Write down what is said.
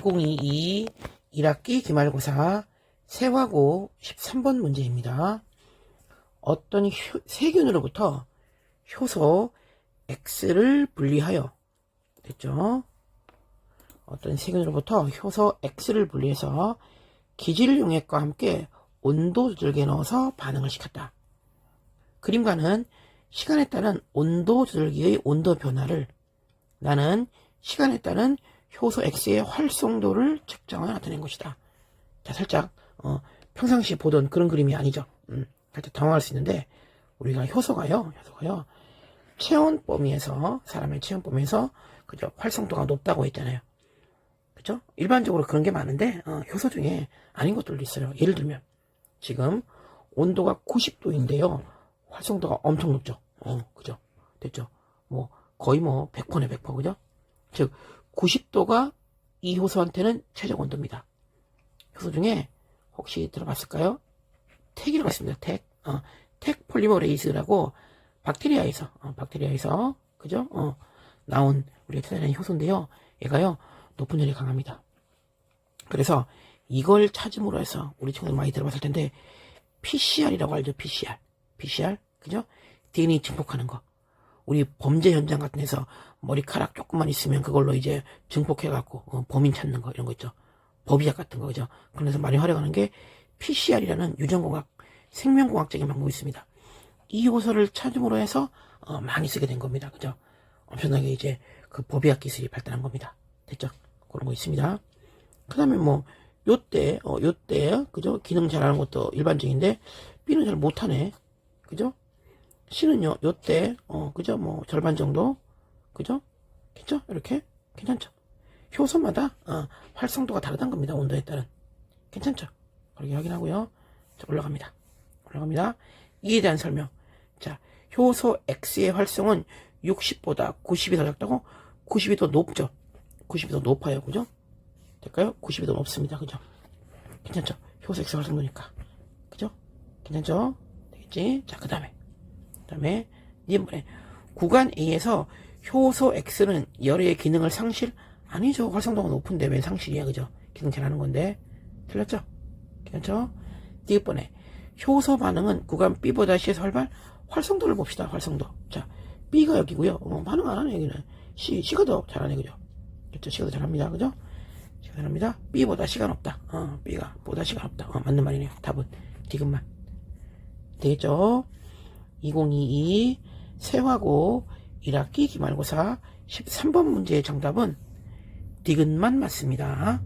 2022 1학기 기말고사 세화고 13번 문제입니다. 어떤 효- 세균으로부터 효소 X를 분리하여 됐죠? 어떤 세균으로부터 효소 X를 분리해서 기질 용액과 함께 온도 조절기에 넣어서 반응을 시켰다. 그림과는 시간에 따른 온도 조절기의 온도 변화를 나는 시간에 따른 효소 X의 활성도를 측정하여 나타낸 것이다. 자, 살짝 어, 평상시에 보던 그런 그림이 아니죠. 음, 살짝 당황할 수 있는데 우리가 효소가요, 효소가요. 체온 범위에서 사람의 체온 범위에서 그죠 활성도가 높다고 했잖아요. 그죠? 일반적으로 그런 게 많은데 어, 효소 중에 아닌 것들도 있어요. 예를 들면 지금 온도가 90도인데요. 활성도가 엄청 높죠. 어, 그죠? 됐죠? 뭐 거의 뭐 100%네 100% 그죠? 즉 90도가 이 효소한테는 최적 온도입니다. 효소 중에 혹시 들어봤을까요? 택이라고 있습니다. 택. 어, 택 폴리머레이즈라고 박테리아에서 어, 박테리아에서 그죠? 어, 나온 우리가 찾아낸 효소인데요. 얘가요 높은 열에 강합니다. 그래서 이걸 찾음으로 해서 우리 친구들 많이 들어봤을 텐데 PCR이라고 알죠? PCR. PCR. 그죠? DNA 증폭하는 거. 우리 범죄 현장 같은 데서 머리카락 조금만 있으면 그걸로 이제 증폭해갖고 어, 범인 찾는 거 이런 거 있죠. 법의학 같은 거 그죠. 그래서 많이 활용하는 게 PCR이라는 유전공학 생명공학적인 방법이 있습니다. 이 요소를 찾음으로 해서 어, 많이 쓰게 된 겁니다. 그죠? 엄청나게 이제 그 법의학 기술이 발달한 겁니다. 됐죠? 그런 거 있습니다. 그 다음에 뭐, 요때, 어, 요때, 그죠? 기능 잘하는 것도 일반적인데, B는 잘 못하네. 그죠? C는요, 요때, 어, 그죠? 뭐, 절반 정도. 그죠? 괜찮죠? 이렇게? 괜찮죠? 효소마다, 어, 활성도가 다르다는 겁니다. 온도에 따른. 괜찮죠? 그렇게 확인하고요. 자, 올라갑니다. 올라갑니다. 이에 대한 설명. 자, 효소 X의 활성은 60보다 90이 더 작다고? 90이 더 높죠? 90이 더 높아요. 그죠? 될까요? 90이 더 높습니다. 그죠? 괜찮죠? 효소 X 활성도니까. 그죠? 괜찮죠? 되겠지? 자, 그 다음에. 그 다음에, 이번에 구간 A에서 효소 X는 열의 기능을 상실? 아니죠. 활성도가 높은데 왜 상실이야. 그죠? 기능 잘하는 건데. 틀렸죠? 괜찮죠? 이번에 효소 반응은 구간 B보다 C에서 활발? 활성도를 봅시다. 활성도. 자, B가 여기고요. 어, 반응 안 하네 여기는. C, C가 더 잘하네 그죠? 그렇죠? C가 더 잘합니다. 그죠? C가 잘합니다. B보다 C가 높다. 어, B가 보다 C가 높다. 어, 맞는 말이네요. 답은 디귿만. 되겠죠? 2022 세화고 1학기 기말고사 13번 문제의 정답은 디귿만 맞습니다.